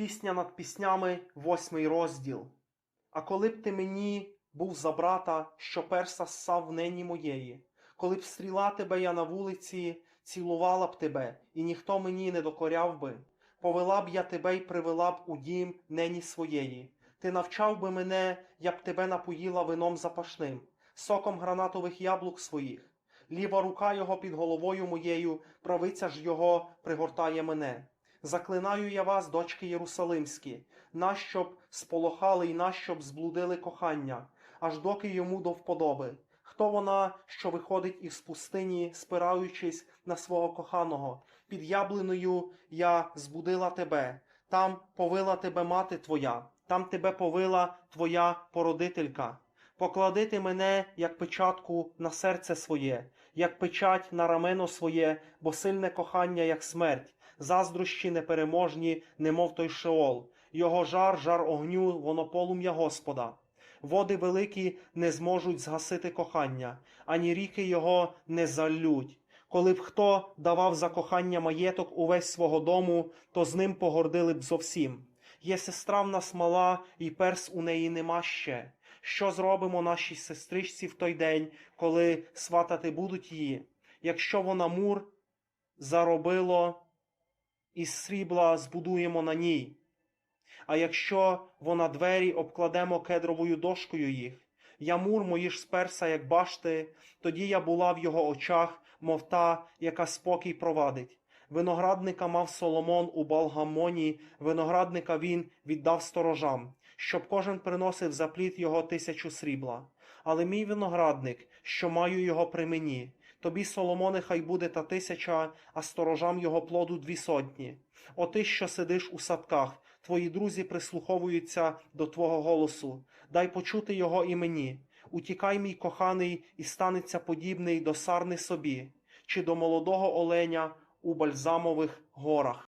Пісня над піснями, восьмий розділ. А коли б ти мені був за брата, що перса ссав в нині моєї, коли б стріла тебе я на вулиці, цілувала б тебе, і ніхто мені не докоряв би, повела б я тебе й привела б у дім нені своєї. Ти навчав би мене, я б тебе напоїла вином запашним, соком гранатових яблук своїх. Ліва рука його під головою моєю, правиця ж його пригортає мене. Заклинаю я вас, дочки Єрусалимські, нащоб сполохали й нащоб зблудили кохання, аж доки йому до вподоби. Хто вона, що виходить із пустині, спираючись на свого коханого? Під яблиною я збудила тебе, там повила тебе мати твоя, там тебе повила твоя породителька. Поклади ти мене, як печатку, на серце своє, як печать на рамено своє, бо сильне кохання, як смерть, заздрощі непереможні, немов той шеол. Його жар, жар огню, воно полум'я Господа. Води великі не зможуть згасити кохання, ані ріки його не заллють. Коли б хто давав за кохання маєток увесь свого дому, то з ним погордили б зовсім. Є сестра в нас мала, і перс у неї нема ще. Що зробимо нашій сестричці в той день, коли сватати будуть її? Якщо вона мур заробило, із срібла збудуємо на ній. А якщо вона двері обкладемо кедровою дошкою їх, я мур мої ж сперся, як башти, тоді я була в його очах, мов та, яка спокій провадить. Виноградника мав Соломон у Балгамоні, виноградника він віддав сторожам, щоб кожен приносив за плід його тисячу срібла. Але мій виноградник, що маю його при мені, тобі, Соломоне, хай буде та тисяча, а сторожам його плоду дві сотні. О ти, що сидиш у садках, твої друзі прислуховуються до твого голосу. Дай почути його і мені. Утікай, мій коханий, і станеться подібний до сарни собі, чи до молодого оленя у бальзамових горах.